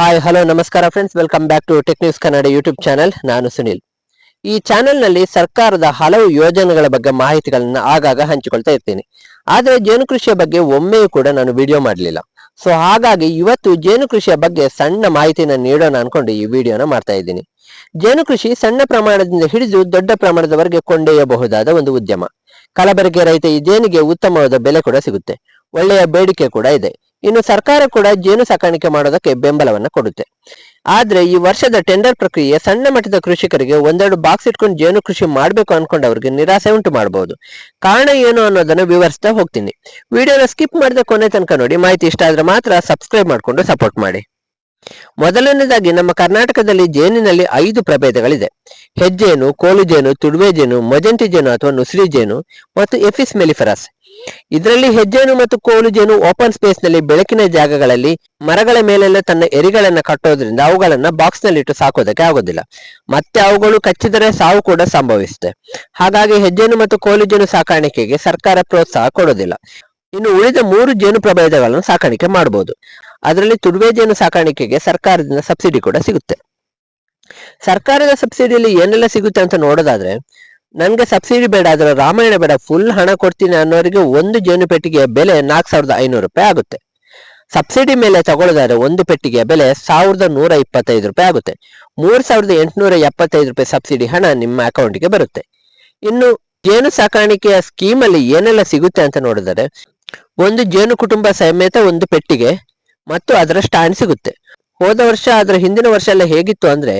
Hi hello ನಮಸ್ಕಾರ friends welcome back to tech news Kannada YouTube channel ನಾನು ಸುನಿಲ್ ಈ ಚಾನೆಲ್ನಲ್ಲಿ ಸರ್ಕಾರದ ಹಲವು ಯೋಜನೆಗಳ ಬಗ್ಗೆ ಮಾಹಿತಿಗಳನ್ನ ಆಗಾಗ ಹಂಚಿಕೊಳ್ತಾ ಇರ್ತೀನಿ. ಆದರೆ ಜೇನು ಕೃಷಿಯ ಬಗ್ಗೆ ಒಮ್ಮೆಯೂ ಕೂಡ ನಾನು ವಿಡಿಯೋ ಮಾಡಲಿಲ್ಲ. ಸೊ ಹಾಗಾಗಿ ಇವತ್ತು ಜೇನು ಕೃಷಿಯ ಬಗ್ಗೆ ಸಣ್ಣ ಮಾಹಿತಿನ ನೀಡೋಣ ಅನ್ಕೊಂಡು ಈ ವಿಡಿಯೋನ ಮಾಡ್ತಾ ಇದ್ದೀನಿ. ಜೇನು ಕೃಷಿ ಸಣ್ಣ ಪ್ರಮಾಣದಿಂದ ಹಿಡಿದು ದೊಡ್ಡ ಪ್ರಮಾಣದವರೆಗೆ ಕೊಂಡೊಯ್ಯಬಹುದಾದ ಒಂದು ಉದ್ಯಮ. ಕಲಬೆರಕೆ ರೈತ ಈ ಜೇನಿಗೆ ಉತ್ತಮವಾದ ಬೆಲೆ ಕೂಡ ಸಿಗುತ್ತೆ. ಒಳ್ಳೆಯ ಬೇಡಿಕೆ ಕೂಡ ಇದೆ. ಇನ್ನು ಸರ್ಕಾರ ಕೂಡ ಜೇನು ಸಾಕಾಣಿಕೆ ಮಾಡೋದಕ್ಕೆ ಬೆಂಬಲವನ್ನ ಕೊಡುತ್ತೆ. ಆದ್ರೆ ಈ ವರ್ಷದ ಟೆಂಡರ್ ಪ್ರಕ್ರಿಯೆ ಸಣ್ಣ ಮಟ್ಟದ ಕೃಷಿಕರಿಗೆ ಒಂದೆರಡು ಬಾಕ್ಸ್ ಇಟ್ಕೊಂಡು ಜೇನು ಕೃಷಿ ಮಾಡ್ಬೇಕು ಅನ್ಕೊಂಡವ್ರಿಗೆ ನಿರಾಸೆ ಉಂಟು ಮಾಡಬಹುದು ಕಾರಣ ಏನು ಅನ್ನೋದನ್ನ ವಿವರಿಸ್ತಾ ಹೋಗ್ತೀನಿ. ವಿಡಿಯೋನ ಸ್ಕಿಪ್ ಮಾಡಿದ ಕೊನೆ ತನಕ ನೋಡಿ, ಮಾಹಿತಿ ಇಷ್ಟ ಆದ್ರೆ ಮಾತ್ರ ಸಬ್ಸ್ಕ್ರೈಬ್ ಮಾಡ್ಕೊಂಡು ಸಪೋರ್ಟ್ ಮಾಡಿ. ಮೊದಲನೇದಾಗಿ ನಮ್ಮ ಕರ್ನಾಟಕದಲ್ಲಿ ಜೇನಿನಲ್ಲಿ ಐದು ಪ್ರಭೇದಗಳಿದೆ. ಹೆಜ್ಜೇನು ಕೋಲು ಜೇನು, ತುಡುವೆ ಜೇನು ಮೊಜೆಂಟಿ ಜೇನು ಅಥವಾ ನುಸಿರಿ ಜೇನು ಮತ್ತು ಎಫಿಸ್ ಮೆಲಿಫರಸ್ ಇದರಲ್ಲಿ ಹೆಜ್ಜೇನು ಮತ್ತು ಕೋಲು ಜೇನು ಓಪನ್ ಸ್ಪೇಸ್ನಲ್ಲಿ ಬೆಳಕಿನ ಜಾಗಗಳಲ್ಲಿ ಮರಗಳ ಮೇಲೆಲ್ಲ ತನ್ನ ಎರಿಗಳನ್ನ ಕಟ್ಟೋದ್ರಿಂದ ಅವುಗಳನ್ನ ಬಾಕ್ಸ್ನಲ್ಲಿ ಇಟ್ಟು ಸಾಕೋದಕ್ಕೆ ಆಗೋದಿಲ್ಲ. ಮತ್ತೆ ಅವುಗಳು ಕಚ್ಚಿದರೆ ಸಾವು ಕೂಡ ಸಂಭವಿಸುತ್ತೆ. ಹಾಗಾಗಿ ಹೆಜ್ಜೇನು ಮತ್ತು ಕೋಲು ಜೇನು ಸಾಕಾಣಿಕೆಗೆ ಸರ್ಕಾರ ಪ್ರೋತ್ಸಾಹ ಕೊಡೋದಿಲ್ಲ. ಇನ್ನು ಉಳಿದ ಮೂರು ಜೇನು ಪ್ರಭೇದಗಳನ್ನು ಸಾಕಾಣಿಕೆ ಮಾಡಬಹುದು. ಅದರಲ್ಲಿ ತುಡುವೆ ಜೇನು ಸಾಕಾಣಿಕೆಗೆ ಸರ್ಕಾರದಿಂದ ಸಬ್ಸಿಡಿ ಕೂಡ ಸಿಗುತ್ತೆ. ಸರ್ಕಾರದ ಸಬ್ಸಿಡಿಯಲ್ಲಿ ಏನೆಲ್ಲ ಸಿಗುತ್ತೆ ಅಂತ ನೋಡೋದಾದ್ರೆ, ನನ್ಗೆ ಸಬ್ಸಿಡಿ ಬೇಡ, ಆದ್ರೆ ರಾಮಾಯಣ ಬೇಡ ಫುಲ್ ಹಣ ಕೊಡ್ತೀನಿ ಅನ್ನೋರಿಗೆ ಒಂದು ಜೇನು ಪೆಟ್ಟಿಗೆಯ ಬೆಲೆ ನಾಲ್ಕು ಸಾವಿರದ ಐನೂರು ರೂಪಾಯಿ ಆಗುತ್ತೆ. ಸಬ್ಸಿಡಿ ಮೇಲೆ ತಗೊಳ್ಳೋದಾದ್ರೆ ಒಂದು ಪೆಟ್ಟಿಗೆಯ ಬೆಲೆ ಸಾವಿರದ ನೂರ ಇಪ್ಪತ್ತೈದು ರೂಪಾಯಿ ಆಗುತ್ತೆ. ಮೂರ್ ಸಾವಿರದ ಎಂಟುನೂರ ಎಪ್ಪತ್ತೈದು ರೂಪಾಯಿ ಸಬ್ಸಿಡಿ ಹಣ ನಿಮ್ಮ ಅಕೌಂಟ್ಗೆ ಬರುತ್ತೆ. ಇನ್ನು ಜೇನು ಸಾಕಾಣಿಕೆಯ ಸ್ಕೀಮ್ ಅಲ್ಲಿ ಏನೆಲ್ಲ ಸಿಗುತ್ತೆ ಅಂತ ನೋಡಿದರೆ, ಒಂದು ಜೇನು ಕುಟುಂಬ ಸಮೇತ ಒಂದು ಪೆಟ್ಟಿಗೆ ಮತ್ತು ಅದರ ಸ್ಟ್ಯಾಂಡ್ ಸಿಗುತ್ತೆ. ಹೋದ ವರ್ಷ ಅದರ ಹಿಂದಿನ ವರ್ಷ ಎಲ್ಲ ಹೇಗಿತ್ತು ಅಂದ್ರೆ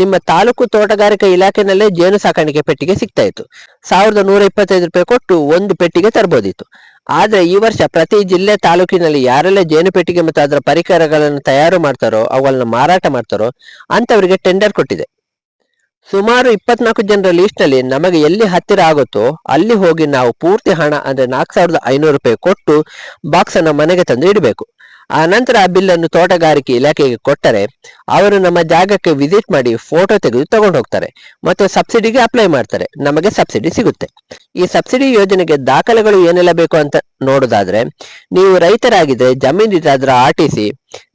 ನಿಮ್ಮ ತಾಲೂಕು ತೋಟಗಾರಿಕಾ ಇಲಾಖೆನಲ್ಲೇ ಜೇನು ಸಾಕಾಣಿಕೆ ಪೆಟ್ಟಿಗೆ ಸಿಗ್ತಾ ಇತ್ತು. ಸಾವಿರದ ನೂರ ಇಪ್ಪತ್ತೈದು ರೂಪಾಯಿ ಕೊಟ್ಟು ಒಂದು ಪೆಟ್ಟಿಗೆ ತರಬಹುದಿತ್ತು ಆದ್ರೆ ಈ ವರ್ಷ ಪ್ರತಿ ಜಿಲ್ಲೆ ತಾಲೂಕಿನಲ್ಲಿ ಯಾರೆಲ್ಲ ಜೇನು ಪೆಟ್ಟಿಗೆ ಮತ್ತು ಅದರ ಪರಿಕರಗಳನ್ನು ತಯಾರು ಮಾಡ್ತಾರೋ, ಅವುಗಳನ್ನ ಮಾರಾಟ ಮಾಡ್ತಾರೋ ಅಂತವರಿಗೆ ಟೆಂಡರ್ ಕೊಟ್ಟಿದೆ. ಸುಮಾರು ಇಪ್ಪತ್ನಾಲ್ಕು ಜನರ ಲಿಸ್ಟ್ನಲ್ಲಿ ನಮಗೆ ಎಲ್ಲಿ ಹತ್ತಿರ ಆಗುತ್ತೋ ಅಲ್ಲಿ ಹೋಗಿ ನಾವು ಪೂರ್ತಿ ಹಣ, ಅಂದ್ರೆ ನಾಲ್ಕು ಸಾವಿರದ ಐನೂರು ರೂಪಾಯಿ ಕೊಟ್ಟು ಬಾಕ್ಸ್ ಅನ್ನ ಮನೆಗೆ ತಂದು ಇಡಬೇಕು. ಆ ನಂತರ ಆ ಬಿಲ್ಲನ್ನು ತೋಟಗಾರಿಕೆ ಇಲಾಖೆಗೆ ಕೊಟ್ಟರೆ ಅವರು ನಮ್ಮ ಜಾಗಕ್ಕೆ ವಿಸಿಟ್ ಮಾಡಿ ಫೋಟೋ ತೆಗೆದು ತಗೊಂಡು ಹೋಗ್ತಾರೆ. ಮತ್ತು ಸಬ್ಸಿಡಿಗೆ ಅಪ್ಲೈ ಮಾಡ್ತಾರೆ. ನಮಗೆ ಸಬ್ಸಿಡಿ ಸಿಗುತ್ತೆ. ಈ ಸಬ್ಸಿಡಿ ಯೋಜನೆಗೆ ದಾಖಲೆಗಳು ಏನೆಲ್ಲ ಬೇಕು ಅಂತ ನೋಡೋದಾದ್ರೆ, ನೀವು ರೈತರಾಗಿದ್ರೆ ಜಮೀನಿರಾದ್ರ ಆರ್ ಟಿ ಸಿ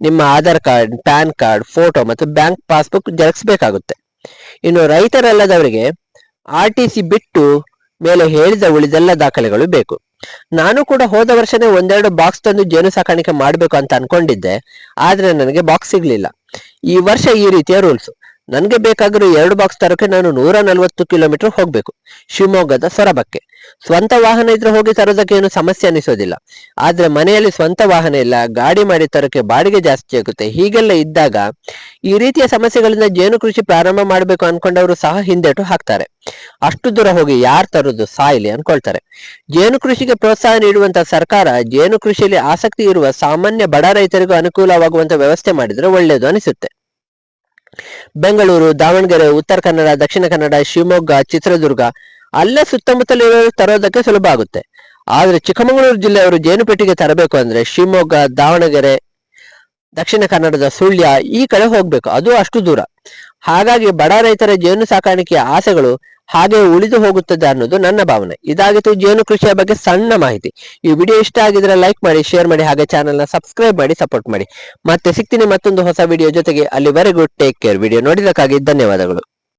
ನಿಮ್ಮ Aadhaar card, pan card photo ಮತ್ತು ಬ್ಯಾಂಕ್ ಪಾಸ್ಬುಕ್ ಜೆರಾಕ್ಸ್ ಬೇಕಾಗುತ್ತೆ. ಇನ್ನು ರೈತರಲ್ಲದವರಿಗೆ ಆರ್ ಟಿ ಸಿ ಬಿಟ್ಟು ಮೇಲೆ ಹೇಳಿದ ಉಳಿದೆಲ್ಲ ದಾಖಲೆಗಳು ಬೇಕು. ನಾನು ಕೂಡ ಹೋದ ವರ್ಷನೇ ಒಂದೆರಡು ಬಾಕ್ಸ್ ತಂದು ಜೇನು ಸಾಕಾಣಿಕೆ ಮಾಡ್ಬೇಕು ಅಂತ ಅನ್ಕೊಂಡಿದ್ದೆ, ಆದ್ರೆ ನನಗೆ ಬಾಕ್ಸ್ ಸಿಗ್ಲಿಲ್ಲ. ಈ ವರ್ಷ ಈ ರೀತಿಯ ರೂಲ್ಸ್ ನನಗೆ ಬೇಕಾಗಿರೋ ಎರಡು ಬಾಕ್ಸ್ ತರೋಕೆ ನಾನು ನೂರ ನಲ್ವತ್ತು ಕಿಲೋಮೀಟರ್ ಹೋಗಬೇಕು, ಶಿವಮೊಗ್ಗದ ಸೊರಬಕ್ಕೆ. ಸ್ವಂತ ವಾಹನ ಇದ್ರೆ ಹೋಗಿ ತರೋದಕ್ಕೆ ಏನು ಸಮಸ್ಯೆ ಅನಿಸೋದಿಲ್ಲ. ಆದ್ರೆ ಮನೆಯಲ್ಲಿ ಸ್ವಂತ ವಾಹನ ಇಲ್ಲ, ಗಾಡಿ ಮಾಡಿ ತರೋಕೆ ಬಾಡಿಗೆ ಜಾಸ್ತಿ ಆಗುತ್ತೆ. ಹೀಗೆಲ್ಲ ಇದ್ದಾಗ ಈ ರೀತಿಯ ಸಮಸ್ಯೆಗಳಿಂದ ಜೇನು ಕೃಷಿ ಪ್ರಾರಂಭ ಮಾಡಬೇಕು ಅನ್ಕೊಂಡವರು ಸಹ ಹಿಂದೇಟು ಹಾಕ್ತಾರೆ. ಅಷ್ಟು ದೂರ ಹೋಗಿ ಯಾರು ತರೋದು ಸಾಯಿಲಿ ಅನ್ಕೊಳ್ತಾರೆ. ಜೇನು ಕೃಷಿಗೆ ಪ್ರೋತ್ಸಾಹ ನೀಡುವಂತ ಸರ್ಕಾರ ಜೇನು ಕೃಷಿಯಲ್ಲಿ ಆಸಕ್ತಿ ಇರುವ ಸಾಮಾನ್ಯ ಬಡ ರೈತರಿಗೂ ಅನುಕೂಲವಾಗುವಂತ ವ್ಯವಸ್ಥೆ ಮಾಡಿದ್ರೆ ಒಳ್ಳೆಯದು ಅನಿಸುತ್ತೆ. ಬೆಂಗಳೂರು, ದಾವಣಗೆರೆ, ಉತ್ತರ ಕನ್ನಡ, ದಕ್ಷಿಣ ಕನ್ನಡ, ಶಿವಮೊಗ್ಗ, ಚಿತ್ರದುರ್ಗ ಅಲ್ಲೇ ಸುತ್ತಮುತ್ತಲಿರೋರು ತರೋದಕ್ಕೆ ಸುಲಭ ಆಗುತ್ತೆ. ಆದ್ರೆ ಚಿಕ್ಕಮಗಳೂರು ಜಿಲ್ಲೆಯವರು ಜೇನುಪೇಟೆಗೆ ತರಬೇಕು ಅಂದ್ರೆ ಶಿವಮೊಗ್ಗ, ದಾವಣಗೆರೆ, ದಕ್ಷಿಣ ಕನ್ನಡದ ಸುಳ್ಯ ಈ ಕಡೆ ಹೋಗ್ಬೇಕು. ಅದು ಅಷ್ಟು ದೂರ. ಹಾಗಾಗಿ ಬಡ ರೈತರ ಜೇನು ಸಾಕಾಣಿಕೆಯ ಆಸೆಗಳು ಹಾಗೆ ಉಳಿದು ಹೋಗುತ್ತದೆ ಅನ್ನೋದು ನನ್ನ ಭಾವನೆ. ಇದಾಗಿತ್ತು ಜೇನು ಕೃಷಿಯ ಬಗ್ಗೆ ಸಣ್ಣ ಮಾಹಿತಿ. ಈ ವಿಡಿಯೋ ಇಷ್ಟ ಆಗಿದ್ರೆ ಲೈಕ್ ಮಾಡಿ ಶೇರ್ ಮಾಡಿ, ಹಾಗೆ ಚಾನೆಲ್ನ ಸಬ್ಸ್ಕ್ರೈಬ್ ಮಾಡಿ ಸಪೋರ್ಟ್ ಮಾಡಿ. ಮತ್ತೆ ಸಿಗ್ತೀನಿ ಮತ್ತೊಂದು ಹೊಸ ವಿಡಿಯೋ ಜೊತೆಗೆ. ಅಲ್ಲಿವರೆಗೂ ಟೇಕ್ ಕೇರ್ ವಿಡಿಯೋ ನೋಡಿದಕ್ಕಾಗಿ ಧನ್ಯವಾದಗಳು.